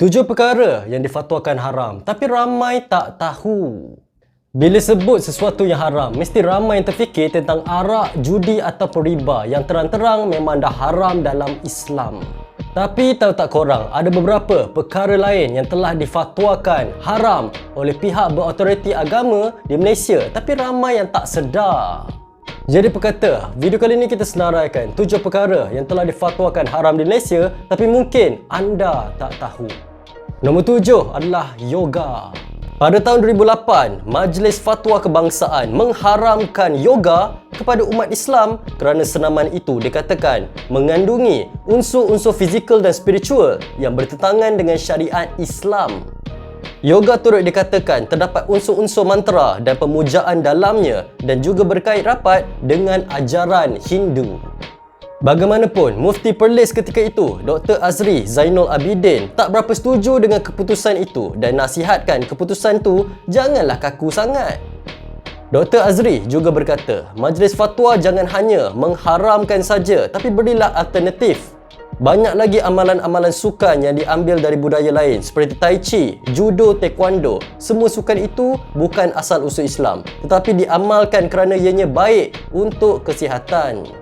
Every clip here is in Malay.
Tujuh perkara yang difatwakan haram tapi ramai tak tahu. Bila sebut sesuatu yang haram, mesti ramai yang terfikir tentang arak, judi atau riba yang terang-terang memang dah haram dalam Islam. Tapi tahu tak korang, ada beberapa perkara lain yang telah difatwakan haram oleh pihak berautoriti agama di Malaysia tapi ramai yang tak sedar. Jadi pekata, video kali ini kita senaraikan tujuh perkara yang telah difatwakan haram di Malaysia tapi mungkin anda tak tahu. Nombor tujuh adalah yoga. Pada tahun 2008, Majlis Fatwa Kebangsaan mengharamkan yoga kepada umat Islam kerana senaman itu dikatakan mengandungi unsur-unsur fizikal dan spiritual yang bertentangan dengan syariat Islam. Yoga turut dikatakan terdapat unsur-unsur mantra dan pemujaan dalamnya dan juga berkait rapat dengan ajaran Hindu. Bagaimanapun, Mufti Perlis ketika itu, Dr. Azri Zainul Abidin tak berapa setuju dengan keputusan itu dan nasihatkan keputusan tu janganlah kaku sangat. Dr. Azri juga berkata, majlis fatwa jangan hanya mengharamkan saja tapi berilah alternatif. Banyak lagi amalan-amalan sukan yang diambil dari budaya lain seperti Tai Chi, Judo, Taekwondo. Semua sukan itu bukan asal usul Islam tetapi diamalkan kerana ianya baik untuk kesihatan.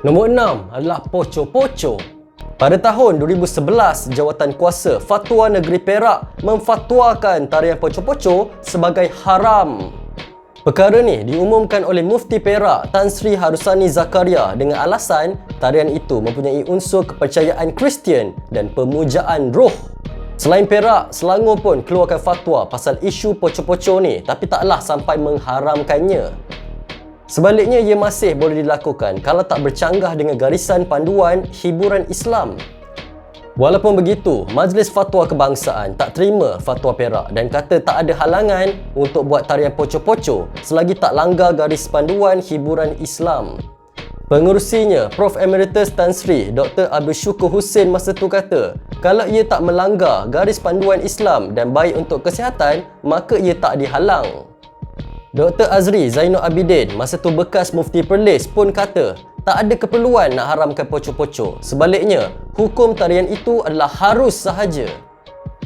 Nombor enam adalah poco-poco. Pada tahun 2011, Jawatan Kuasa Fatwa Negeri Perak memfatwakan tarian poco-poco sebagai haram. Perkara ni diumumkan oleh Mufti Perak Tan Sri Harusani Zakaria dengan alasan tarian itu mempunyai unsur kepercayaan Kristian dan pemujaan roh. Selain Perak, Selangor pun keluarkan fatwa pasal isu poco-poco ni tapi taklah sampai mengharamkannya. Sebaliknya ia masih boleh dilakukan kalau tak bercanggah dengan garisan panduan hiburan Islam. Walaupun begitu, Majlis Fatwa Kebangsaan tak terima fatwa Perak dan kata tak ada halangan untuk buat tarian poco-poco selagi tak langgar garis panduan hiburan Islam. Pengurusinya, Prof. Emeritus Tan Sri Dr. Abdul Syukur Hussein masa tu kata, kalau ia tak melanggar garis panduan Islam dan baik untuk kesihatan, maka ia tak dihalang. Dr. Azri Zainul Abidin, masa tu bekas Mufti Perlis pun kata tak ada keperluan nak haramkan poco-poco. Sebaliknya, hukum tarian itu adalah harus sahaja.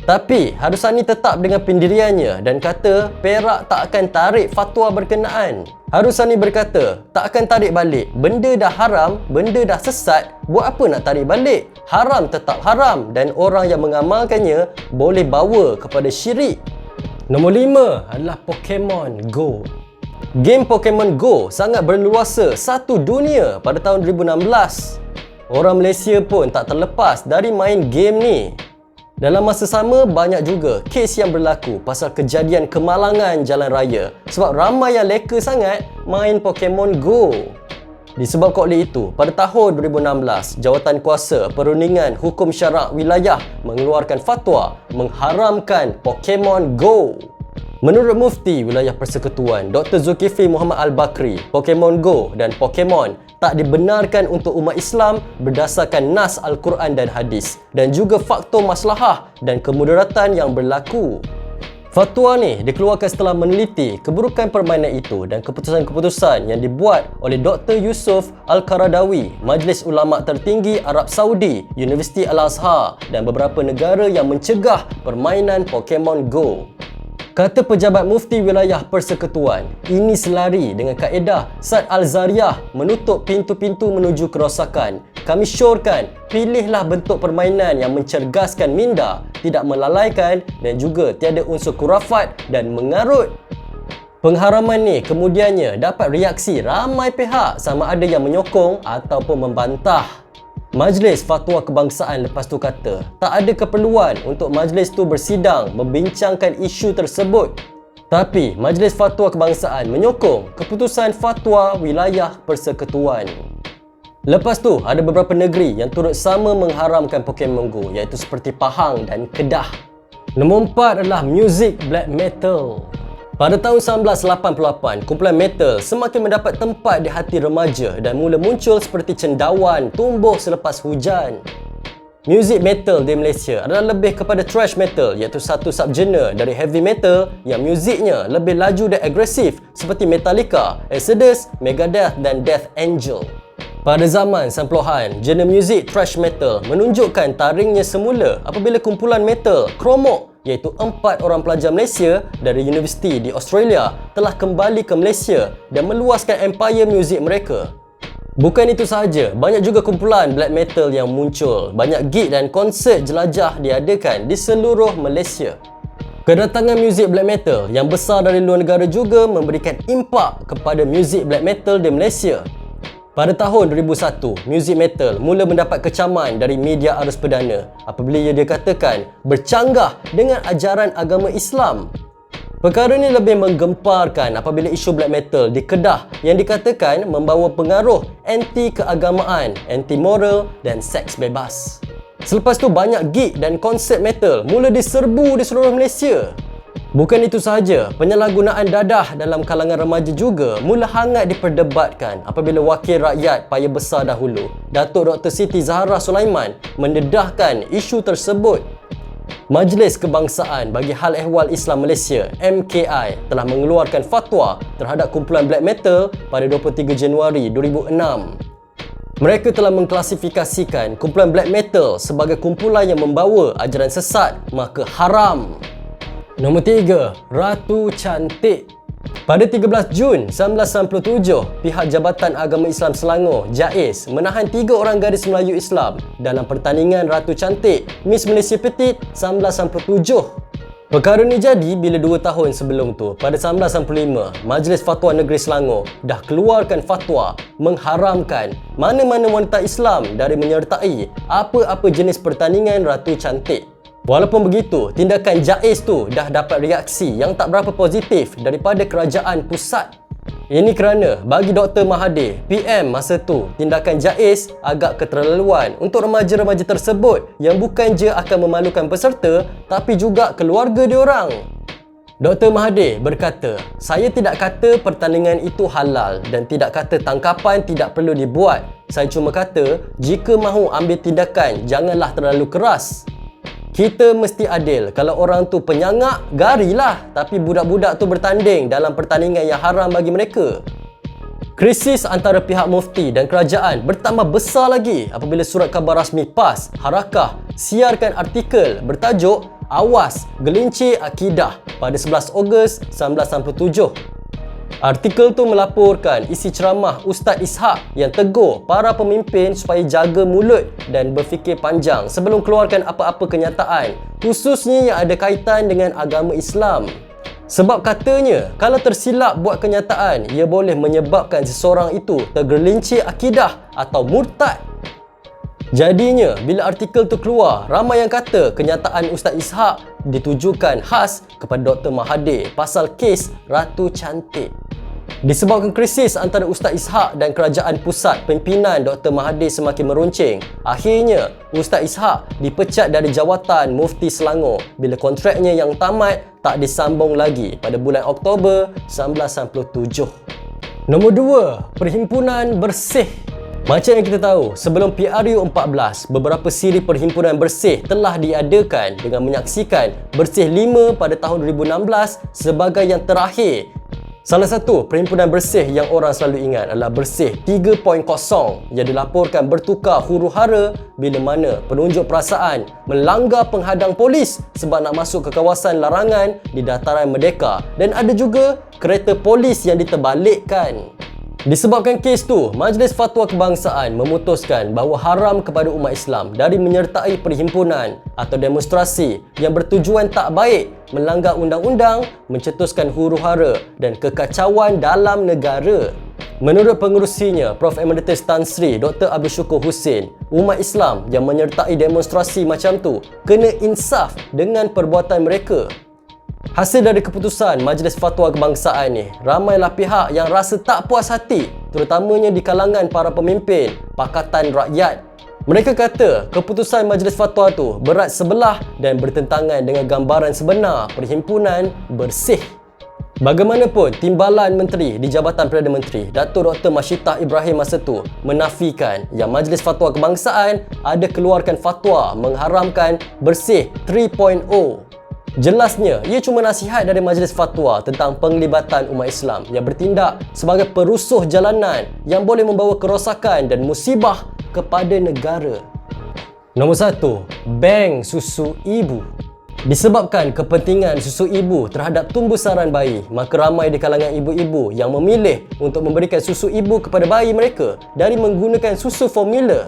Tapi, Harusani tetap dengan pendiriannya dan kata Perak tak akan tarik fatwa berkenaan. Harusani berkata, tak akan tarik balik. Benda dah haram, benda dah sesat, buat apa nak tarik balik? Haram tetap haram dan orang yang mengamalkannya boleh bawa kepada syirik. Nombor 5 adalah Pokemon Go. Game Pokemon Go sangat berluasa satu dunia pada tahun 2016. Orang Malaysia pun tak terlepas dari main game ni. Dalam masa sama, banyak juga kes yang berlaku pasal kejadian kemalangan jalan raya sebab ramai yang leka sangat main Pokemon Go. Disebabkan oleh itu, pada tahun 2016, Jawatan Kuasa Perundingan Hukum Syarak Wilayah mengeluarkan fatwa mengharamkan Pokemon Go. Menurut Mufti Wilayah Persekutuan Dr. Zulkifli Muhammad Al-Bakri, Pokemon Go dan Pokemon tak dibenarkan untuk umat Islam berdasarkan nas Al-Quran dan hadis dan juga faktor maslahah dan kemudaratan yang berlaku. Fatwa ni dikeluarkan setelah meneliti keburukan permainan itu dan keputusan-keputusan yang dibuat oleh Dr. Yusuf Al-Qaradawi, Majlis Ulama Tertinggi Arab Saudi, Universiti Al-Azhar dan beberapa negara yang mencegah permainan Pokemon Go. Kata pejabat mufti wilayah persekutuan, ini selari dengan kaedah Sad Al-Zariyah menutup pintu-pintu menuju kerosakan. Kami syorkan, pilihlah bentuk permainan yang mencergaskan minda, tidak melalaikan dan juga tiada unsur kurafat dan mengarut. Pengharaman ni kemudiannya dapat reaksi ramai pihak sama ada yang menyokong ataupun membantah. Majlis Fatwa Kebangsaan lepas tu kata, tak ada keperluan untuk majlis tu bersidang membincangkan isu tersebut. Tapi Majlis Fatwa Kebangsaan menyokong keputusan fatwa wilayah persekutuan. Lepas tu ada beberapa negeri yang turut sama mengharamkan Pokemon Go iaitu seperti Pahang dan Kedah. Nombor empat adalah music black metal. Pada tahun 1988, kumpulan metal semakin mendapat tempat di hati remaja dan mula muncul seperti cendawan tumbuh selepas hujan. Muzik metal di Malaysia adalah lebih kepada thrash metal iaitu satu subgenre dari heavy metal yang muziknya lebih laju dan agresif seperti Metallica, Exodus, Megadeth dan Death Angel. Pada zaman 90-an, genre muzik thrash metal menunjukkan taringnya semula apabila kumpulan metal Chromok iaitu empat orang pelajar Malaysia dari universiti di Australia telah kembali ke Malaysia dan meluaskan empire muzik mereka. Bukan itu sahaja, banyak juga kumpulan black metal yang muncul. Banyak gig dan konsert jelajah diadakan di seluruh Malaysia. Kedatangan muzik black metal yang besar dari luar negara juga memberikan impak kepada muzik black metal di Malaysia. Pada tahun 2001, muzik metal mula mendapat kecaman dari media arus perdana apabila ia dikatakan bercanggah dengan ajaran agama Islam. Perkara ini lebih menggemparkan apabila isu black metal di Kedah yang dikatakan membawa pengaruh anti keagamaan, anti moral dan seks bebas. Selepas tu banyak gig dan konsert metal mula diserbu di seluruh Malaysia. Bukan itu sahaja, penyalahgunaan dadah dalam kalangan remaja juga mula hangat diperdebatkan apabila wakil rakyat payah besar dahulu, Datuk Dr. Siti Zahra Sulaiman mendedahkan isu tersebut. Majlis Kebangsaan bagi Hal Ehwal Islam Malaysia MKI telah mengeluarkan fatwa terhadap kumpulan black metal pada 23 Januari 2006. Mereka telah mengklasifikasikan kumpulan black metal sebagai kumpulan yang membawa ajaran sesat maka haram Nombor 3, Ratu Cantik. Pada 13 Jun 1997, pihak Jabatan Agama Islam Selangor, JAIS, menahan tiga orang gadis Melayu Islam dalam pertandingan Ratu Cantik Miss Malaysia Petit 1997. Perkara ini jadi bila dua tahun sebelum tu, pada 1995, Majlis Fatwa Negeri Selangor dah keluarkan fatwa mengharamkan mana-mana wanita Islam dari menyertai apa-apa jenis pertandingan Ratu Cantik. Walaupun begitu, tindakan Jais tu dah dapat reaksi yang tak berapa positif daripada kerajaan pusat. Ini kerana bagi Dr. Mahathir, PM masa tu, tindakan Jais agak keterlaluan untuk remaja-remaja tersebut yang bukan je akan memalukan peserta tapi juga keluarga diorang. Dr. Mahathir berkata, saya tidak kata pertandingan itu halal dan tidak kata tangkapan tidak perlu dibuat. Saya cuma kata, jika mahu ambil tindakan, janganlah terlalu keras. Kita mesti adil. Kalau orang tu penyangak, garilah. Tapi budak-budak tu bertanding dalam pertandingan yang haram bagi mereka. Krisis antara pihak mufti dan kerajaan bertambah besar lagi apabila surat khabar rasmi PAS, Harakah, siarkan artikel bertajuk Awas Gelincir Akidah pada 11 Ogos 1997 Artikel tu melaporkan isi ceramah Ustaz Ishak yang tegur para pemimpin supaya jaga mulut dan berfikir panjang sebelum keluarkan apa-apa kenyataan khususnya yang ada kaitan dengan agama Islam. Sebab katanya, kalau tersilap buat kenyataan, ia boleh menyebabkan seseorang itu tergelincir akidah atau murtad Jadinya, bila artikel tu keluar, ramai yang kata kenyataan Ustaz Ishak ditujukan khas kepada Dr. Mahathir pasal kes Ratu Cantik. Disebabkan krisis antara Ustaz Ishak dan kerajaan pusat, pimpinan Dr. Mahathir semakin meruncing. Akhirnya, Ustaz Ishak dipecat dari jawatan Mufti Selangor bila kontraknya yang tamat tak disambung lagi pada bulan Oktober 1997. Nombor 2, Perhimpunan Bersih macam yang kita tahu, sebelum PRU 14, beberapa siri perhimpunan bersih telah diadakan dengan menyaksikan Bersih 5 pada tahun 2016 sebagai yang terakhir. Salah satu perhimpunan bersih yang orang selalu ingat adalah Bersih 3.0 yang dilaporkan bertukar huru hara bila mana penunjuk perasaan melanggar penghadang polis sebab nak masuk ke kawasan larangan di dataran Merdeka dan ada juga kereta polis yang diterbalikkan. Disebabkan kes tu, Majlis Fatwa Kebangsaan memutuskan bahawa haram kepada umat Islam dari menyertai perhimpunan atau demonstrasi yang bertujuan tak baik melanggar undang-undang, mencetuskan huru-hara dan kekacauan dalam negara. Menurut pengurusinya, Prof. Emeritus Tan Sri Dr. Abdul Syukur Hussein, umat Islam yang menyertai demonstrasi macam tu kena insaf dengan perbuatan mereka Hasil dari keputusan Majlis Fatwa Kebangsaan ni, ramailah pihak yang rasa tak puas hati terutamanya di kalangan para pemimpin Pakatan Rakyat. Mereka kata keputusan Majlis Fatwa tu berat sebelah dan bertentangan dengan gambaran sebenar perhimpunan bersih. Bagaimanapun, Timbalan Menteri di Jabatan Perdana Menteri, Datuk Dr. Masyitah Ibrahim masa tu menafikan yang Majlis Fatwa Kebangsaan ada keluarkan fatwa mengharamkan bersih 3.0 Jelasnya, ia cuma nasihat dari Majlis Fatwa tentang penglibatan umat Islam yang bertindak sebagai perusuh jalanan yang boleh membawa kerosakan dan musibah kepada negara. Nombor satu, bank susu ibu. Disebabkan kepentingan susu ibu terhadap tumbuh saran bayi, maka ramai di kalangan ibu-ibu yang memilih untuk memberikan susu ibu kepada bayi mereka dari menggunakan susu formula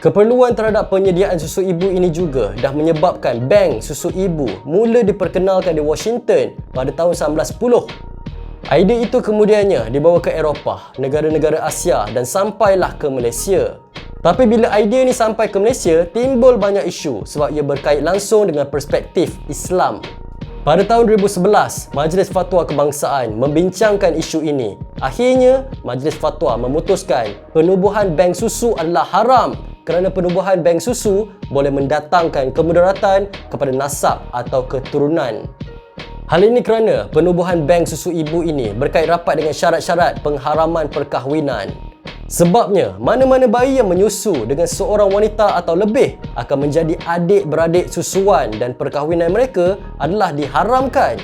Keperluan terhadap penyediaan susu ibu ini juga dah menyebabkan bank susu ibu mula diperkenalkan di Washington pada tahun 1910. Idea itu kemudiannya dibawa ke Eropah, negara-negara Asia dan sampailah ke Malaysia. Tapi bila idea ini sampai ke Malaysia, timbul banyak isu sebab ia berkait langsung dengan perspektif Islam. Pada tahun 2011, Majlis Fatwa Kebangsaan membincangkan isu ini. Akhirnya, Majlis Fatwa memutuskan penubuhan bank susu adalah haram kerana penubuhan bank susu boleh mendatangkan kemudaratan kepada nasab atau keturunan. Hal ini kerana penubuhan bank susu ibu ini berkait rapat dengan syarat-syarat pengharaman perkahwinan. Sebabnya, mana-mana bayi yang menyusu dengan seorang wanita atau lebih akan menjadi adik-beradik susuan dan perkahwinan mereka adalah diharamkan.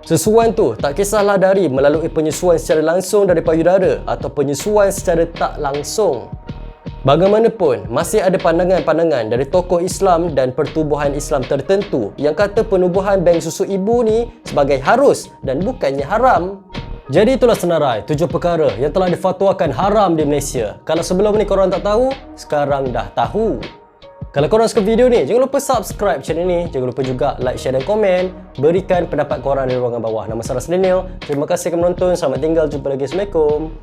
Susuan tu tak kisahlah dari melalui penyusuan secara langsung dari payudara atau penyusuan secara tak langsung. Bagaimanapun, masih ada pandangan-pandangan dari tokoh Islam dan pertubuhan Islam tertentu yang kata penubuhan bank susu ibu ni sebagai harus dan bukannya haram. Jadi itulah senarai tujuh perkara yang telah difatwakan haram di Malaysia. Kalau sebelum ni korang tak tahu, sekarang dah tahu. Kalau korang suka video ni, jangan lupa subscribe channel ni. Jangan lupa juga like, share dan komen. Berikan pendapat korang di ruangan bawah. Nama Sarah Selenil. Terima kasih kerana menonton. Selamat tinggal. Jumpa lagi. Assalamualaikum.